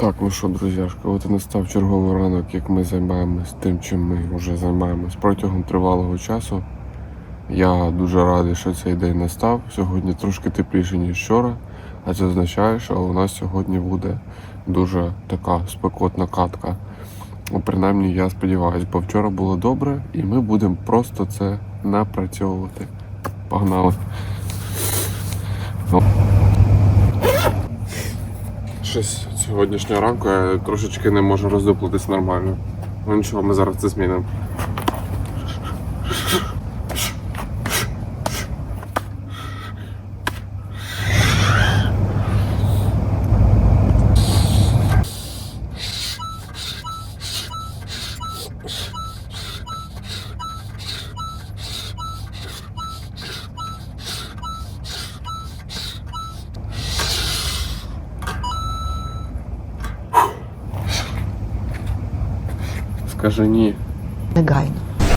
Так, ну що, друзяшки, от і настав черговий ранок, як ми займаємось тим, чим ми вже займаємось протягом тривалого часу. Я дуже радий, що цей день настав. Сьогодні трошки тепліше, ніж вчора, а це означає, що у нас сьогодні буде дуже така спекотна катка. Ну, принаймні, я сподіваюся, бо вчора було добре, і ми будемо просто це напрацьовувати. Погнали. Щось сьогоднішнього ранку я трошечки не можу роздуплитись нормально. Ну нічого, ми зараз це змінимо. Скажи ні. Негайно.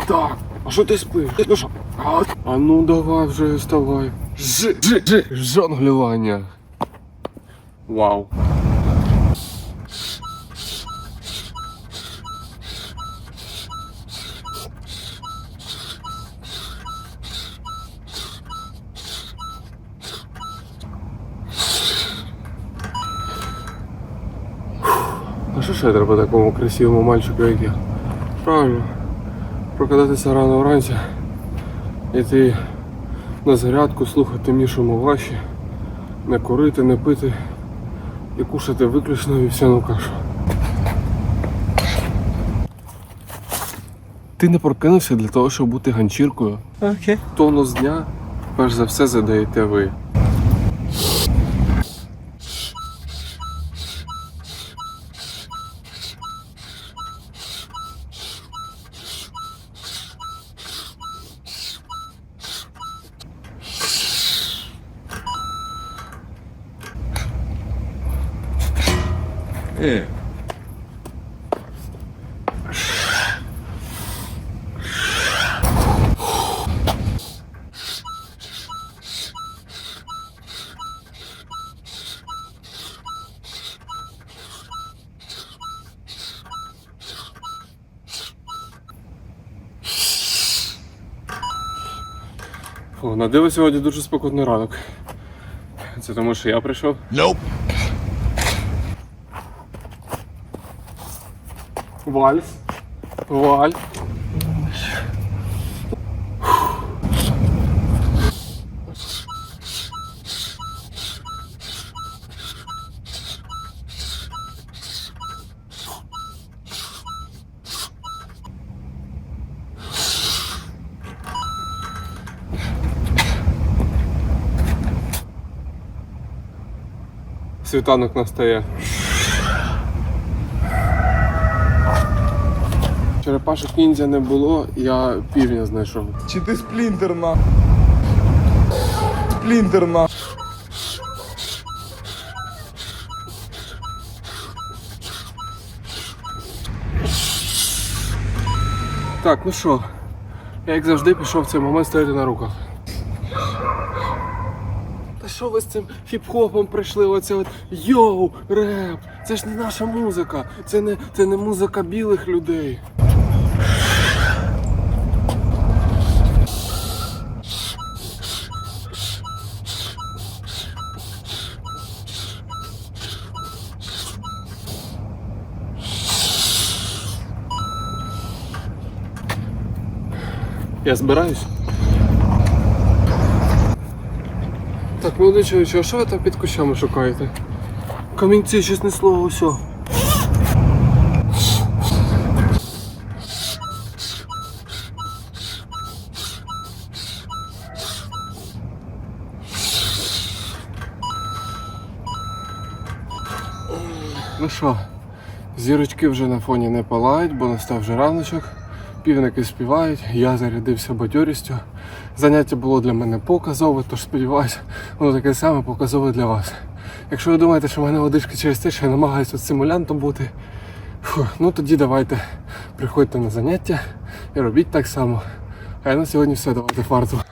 Так, а що ти спиш? Ну що? А, а ну давай вже вставай. Ж, ж, ж, жонглювання. Вау. А що ще треба такому красивому мальчику, як я? Правильно. Прокидатися рано вранці, йти на зарядку, слухати Мішу Моваші, не курити, не пити і кушати виключно вівсяну кашу. Ти не прокинувся для того, щоб бути ганчіркою. Окей. Тонус дня, перш за все, задаєте ви. Е, Фу, на диво сьогодні дуже спокійний ранок. Це тому, що я прийшов. Nope. Вальс. Валь. Світанок настає. Черепашок ніндзя не було, я півня знайшов. Чи ти сплінтер на? Сплінтер на. Так, ну що, я як завжди пішов в цей момент стояти на руках. Та що ви з цим хіп-хопом прийшли? Оце от йоу, реп, це ж не наша музика, це не, це не музика білих людей. Я збираюсь. Так, молодий а що ви там під кущами шукаєте? Камінці, чесне слово, усьо. Ну що, зірочки вже на фоні не палають, бо настав вже раночок. Півники співають, я зарядився бадьорістю. Заняття було для мене показове, тож сподіваюся, воно таке саме показове для вас. Якщо ви думаєте, що в мене водичка через те, що я намагаюся симулянтом бути, фу, ну тоді давайте приходьте на заняття і робіть так само. А я на сьогодні все, давайте фарту.